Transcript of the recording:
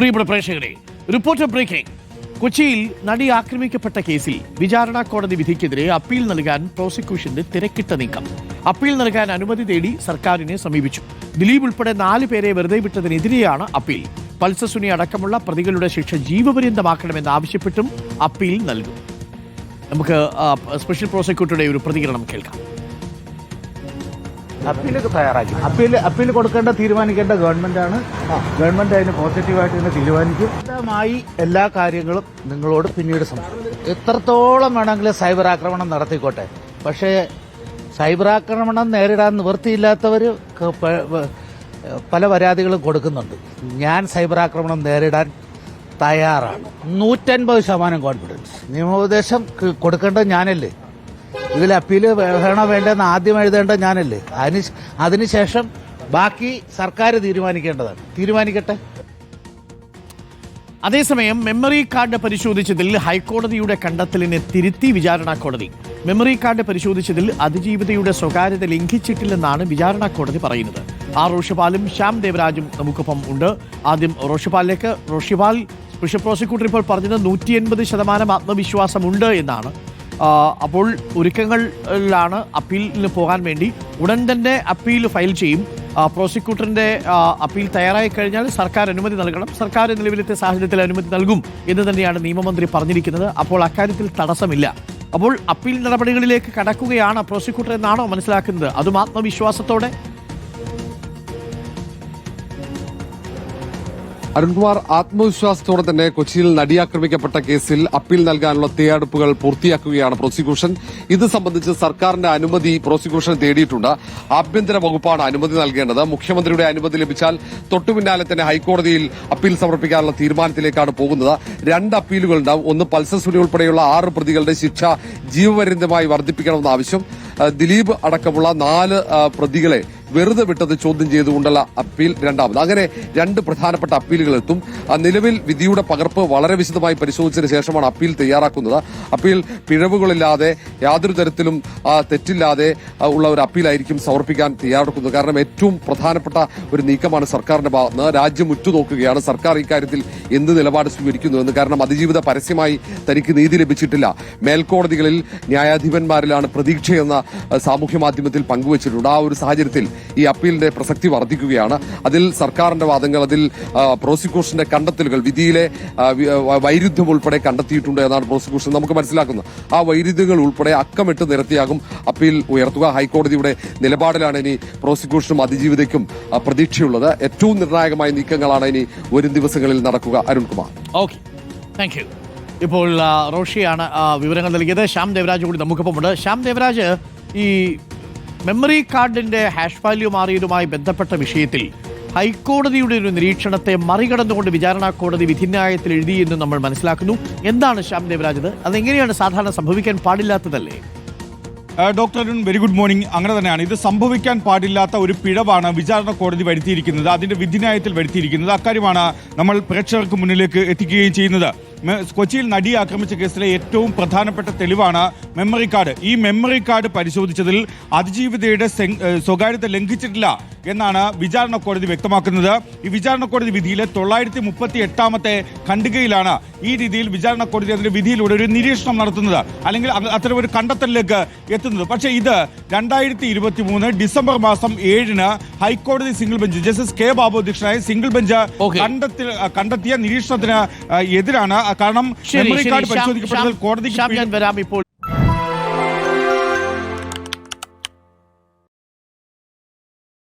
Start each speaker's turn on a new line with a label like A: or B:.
A: പ്രിയപ്പെട്ട പ്രേക്ഷകരെ reporter breaking. കൊച്ചിയിൽ നടി ആക്രമിക്കപ്പെട്ട കേസിൽ വിചാരണ കോടതി വിധിക്കെതിരെ അപ്പീൽ നൽകാൻ പ്രോസിക്യൂഷന്റെ തിരക്കിട്ട നീക്കം. അപ്പീൽ നൽകാൻ അനുമതി തേടി സർക്കാരിനെ സമീപിച്ചു. ദിലീപ് ഉൾപ്പെടെ നാല് പേരെ വെറുതെ വിട്ടതിനെതിരെയാണ് അപ്പീൽ. പൾസസുനി അടക്കമുള്ള പ്രതികളുടെ ശിക്ഷ ജീവപര്യന്തമാക്കണമെന്ന് ആവശ്യപ്പെട്ടും അപ്പീൽ നൽകും. നമുക്ക് സ്പെഷ്യൽ പ്രോസിക്യൂട്ടറുടെ ഒരു പ്രതികരണം കേൾക്കാം.
B: അപ്പീലൊക്കെ തയ്യാറാക്കി.
C: അപ്പീൽ അപ്പീൽ കൊടുക്കേണ്ട തീരുമാനിക്കേണ്ട ഗവൺമെന്റാണ് ഗവൺമെന്റ് അതിന് പോസിറ്റീവായിട്ട് തന്നെ തീരുമാനിക്കും. വ്യക്തമായി എല്ലാ കാര്യങ്ങളും നിങ്ങളോട് പിന്നീട് സംസാരിക്കും. എത്രത്തോളം വേണമെങ്കിലും സൈബർ ആക്രമണം നടത്തിക്കോട്ടെ. പക്ഷേ സൈബർ ആക്രമണം നേരിടാൻ നിവൃത്തിയില്ലാത്തവർ പല പരാതികളും കൊടുക്കുന്നുണ്ട്. ഞാൻ സൈബർ ആക്രമണം നേരിടാൻ തയ്യാറാണ്. നൂറ്റൻപത് ശതമാനം കോൺഫിഡൻസ് നിയമോപദേശം കൊടുക്കേണ്ടത് ഞാനല്ലേ? ഇതിൽ അപ്പീൽ വേണോ വേണ്ടെന്ന് ആദ്യം എഴുതേണ്ടത് ഞാനല്ലേ. അതിന് അതിനുശേഷം ബാക്കി സർക്കാർ തീരുമാനിക്കേണ്ടതാണ്. തീരുമാനിക്കട്ടെ?
A: അതേസമയം മെമ്മറി കാർഡ് പരിശോധിച്ചതിൽ ഹൈക്കോടതിയുടെ കണ്ടെത്തലിനെ തിരുത്തി വിചാരണ കോടതി. മെമ്മറി കാർഡ് പരിശോധിച്ചതിൽ അതിജീവിതയുടെ സ്വകാര്യത ലംഘിച്ചിട്ടില്ലെന്നാണ് വിചാരണ കോടതി പറയുന്നത്. ആർ റോഷിപാലും ശ്യാം ദേവരാജും നമുക്കൊപ്പം ഉണ്ട്. ആദ്യം റോഷിപാലിലേക്ക്. റോഷിപാൽ സ്പെഷ്യൽ പ്രോസിക്യൂട്ടർ ഇപ്പോൾ പറഞ്ഞത് നൂറ്റി എൺപത് ശതമാനം ആത്മവിശ്വാസമുണ്ട് എന്നാണ്. ആ, അപ്പോൾ ഒരുക്കങ്ങളിലാണ് അപ്പീലിന് പോകാൻ വേണ്ടി ഉടൻ തന്നെ അപ്പീൽ ഫയൽ ചെയ്യും. പ്രോസിക്യൂട്ടറിന്റെ അപ്പീൽ തയ്യാറായി കഴിഞ്ഞാൽ സർക്കാർ അനുമതി നൽകണം. സർക്കാർ നിലവിലത്തെ സാഹചര്യത്തിൽ അനുമതി നൽകും എന്ന് തന്നെയാണ് നിയമമന്ത്രി പറഞ്ഞിരിക്കുന്നത്. അപ്പോൾ അക്കാര്യത്തിൽ തടസ്സമില്ല. അപ്പോൾ അപ്പീൽ നടപടികളിലേക്ക് കടക്കുകയാണ് പ്രോസിക്യൂട്ടർ എന്നാണോ മനസ്സിലാക്കുന്നത്? അതും ആത്മവിശ്വാസത്തോടെ?
D: അരുൺകുമാർ ആത്മവിശ്വാസത്തോടെ തന്നെ കൊച്ചിയിൽ നടിയാക്രമിക്കപ്പെട്ട കേസിൽ അപ്പീൽ നൽകാനുള്ള തയ്യാറെടുപ്പുകൾ പൂർത്തിയാക്കുകയാണ് പ്രോസിക്യൂഷൻ. ഇത് സംബന്ധിച്ച് സർക്കാരിന്റെ അനുമതി പ്രോസിക്യൂഷൻ തേടിയിട്ടുണ്ട്. ആഭ്യന്തര വകുപ്പാണ് അനുമതി നൽകേണ്ടത്. മുഖ്യമന്ത്രിയുടെ അനുമതി ലഭിച്ചാൽ തൊട്ടുപിന്നാലെ തന്നെ ഹൈക്കോടതിയിൽ അപ്പീൽ സമർപ്പിക്കാനുള്ള തീരുമാനത്തിലേക്കാണ് പോകുന്നത്. രണ്ട് അപ്പീലുകൾ ഉണ്ടാവും ഒന്ന് പൾസസുനി ഉൾപ്പെടെയുള്ള ആറ് പ്രതികളുടെ ശിക്ഷ ജീവപര്യന്തമായി വർദ്ധിപ്പിക്കണമെന്ന ആവശ്യം ദിലീപ് അടക്കമുള്ള നാല് പ്രതികളെ വെറുതെ വിട്ടത് ചോദ്യം ചെയ്തുകൊണ്ടുള്ള അപ്പീൽ രണ്ടാമത്. അങ്ങനെ രണ്ട് പ്രധാനപ്പെട്ട അപ്പീലുകൾ എത്തും നിലവിൽ വിധിയുടെ പകർപ്പ് വളരെ വിശദമായി പരിശോധിച്ചതിന് ശേഷമാണ് അപ്പീൽ തയ്യാറാക്കുന്നത്. അപ്പീൽ പിഴവുകളില്ലാതെ യാതൊരു തരത്തിലും തെറ്റില്ലാതെ ഉള്ള ഒരു അപ്പീലായിരിക്കും സമർപ്പിക്കാൻ തയ്യാറെടുക്കുന്നത്. കാരണം ഏറ്റവും പ്രധാനപ്പെട്ട ഒരു നീക്കമാണ് സർക്കാരിന്റെ ഭാഗത്ത് രാജ്യം ഉറ്റുനോക്കുകയാണ്. സർക്കാർ ഇക്കാര്യത്തിൽ എന്ത് നിലപാട് സ്വീകരിക്കുന്നുവെന്ന്. കാരണം അതിജീവിത പരസ്യമായി തനിക്ക് നീതി ലഭിച്ചിട്ടില്ല. മേൽക്കോടതികളിൽ ന്യായാധിപന്മാരിലാണ് പ്രതീക്ഷയെന്ന സാമൂഹ്യ മാധ്യമത്തിൽ പങ്കുവച്ചിട്ടുണ്ട്. ആ ഒരു സാഹചര്യത്തിൽ ഈ അപ്പീലിന്റെ പ്രസക്തി വർദ്ധിക്കുകയാണ്. അതിൽ സർക്കാരിന്റെ വാദങ്ങൾ അതിൽ പ്രോസിക്യൂഷന്റെ കണ്ടെത്തലുകൾ വിധിയിലെ വൈരുദ്ധ്യം ഉൾപ്പെടെ കണ്ടെത്തിയിട്ടുണ്ട് എന്നാണ് പ്രോസിക്യൂഷൻ നമുക്ക് മനസ്സിലാക്കുന്നത്. ആ വൈരുദ്ധ്യങ്ങൾ ഉൾപ്പെടെ അക്കമിട്ട് നിരത്തിയാകും അപ്പീൽ ഉയർത്തുക. ഹൈക്കോടതിയുടെ നിലപാടിലാണ് ഇനി പ്രോസിക്യൂഷനും അതിജീവിതയ്ക്കും പ്രതീക്ഷയുള്ളത്. ഏറ്റവും നിർണായകമായ നീക്കങ്ങളാണ് ഇനി വരും ദിവസങ്ങളിൽ നടക്കുക. അരുൺകുമാർ.
A: ഓക്കെ. താങ്ക് യു ഇപ്പോൾ റോഷിയാണ് വിവരങ്ങൾ നൽകിയത്. ശ്യാം ദേവരാജ് കൂടി നമുക്കൊപ്പമുണ്ട്. ശ്യാം ദേവരാജ് ഈ മെമ്മറി കാർഡിന്റെ ഹാഷ് വാല്യൂ മാറിയതുമായി ബന്ധപ്പെട്ട വിഷയത്തിൽ ഹൈക്കോടതിയുടെ ഒരു നിരീക്ഷണത്തെ മറികടന്നുകൊണ്ട് വിചാരണ കോടതി വിധിന്യായത്തിൽ എഴുതിയെന്ന് നമ്മൾ മനസ്സിലാക്കുന്നു. എന്താണ് ശ്യാം ദേവരാജ് അതെങ്ങനെയാണ് സാധാരണ സംഭവിക്കാൻ പാടില്ലാത്തതല്ലേ?
E: Doctor Arun very good morning അങ്ങനെ തന്നെയാണ്. ഇത് സംഭവിക്കാൻ പാടില്ലാത്ത ഒരു പിഴവാണ് വിചാരണ കോടതി വരുത്തിയിരിക്കുന്നത് അതിന്റെ വിധിന്യായത്തിൽ വരുത്തിയിരിക്കുന്നത്. അക്കാര്യമാണ് നമ്മൾ പ്രേക്ഷകർക്ക് മുന്നിലേക്ക് എത്തിക്കുകയും ചെയ്യുന്നത്. കൊച്ചിയിൽ നടിയെ ആക്രമിച്ച കേസിലെ ഏറ്റവും പ്രധാനപ്പെട്ട തെളിവാണ് മെമ്മറി കാർഡ് ഈ മെമ്മറി കാർഡ് പരിശോധിച്ചതിൽ അതിജീവിതയുടെ സ്വകാര്യത ലംഘിച്ചിട്ടില്ല എന്നാണ് വിചാരണ കോടതി വ്യക്തമാക്കുന്നത്. ഈ വിചാരണ കോടതി വിധിയിലെ തൊള്ളായിരത്തി മുപ്പത്തി എട്ടാമത്തെ ഖണ്ഡികയിലാണ് ഈ രീതിയിൽ വിചാരണ കോടതി അതിന്റെ വിധിയിലൂടെ ഒരു നിരീക്ഷണം നടത്തുന്നത് അല്ലെങ്കിൽ അത് അത്തരം ഒരു കണ്ടെത്തലിലേക്ക് എത്തുന്നത്. പക്ഷേ ഇത് രണ്ടായിരത്തി ഇരുപത്തി മൂന്ന് ഡിസംബർ മാസം ഏഴിന് ഹൈക്കോടതി single bench justice K Babu അധ്യക്ഷനായ സിംഗിൾ ബെഞ്ച്. കണ്ടെത്തി കണ്ടെത്തിയ നിരീക്ഷണത്തിന് എതിരാണ്. കാരണം മെമ്മറി കാർഡ് പരിശോധിക്കപ്പെട്ടതിൽ കോടതിക്ക്
A: വരാം ഇപ്പോൾ.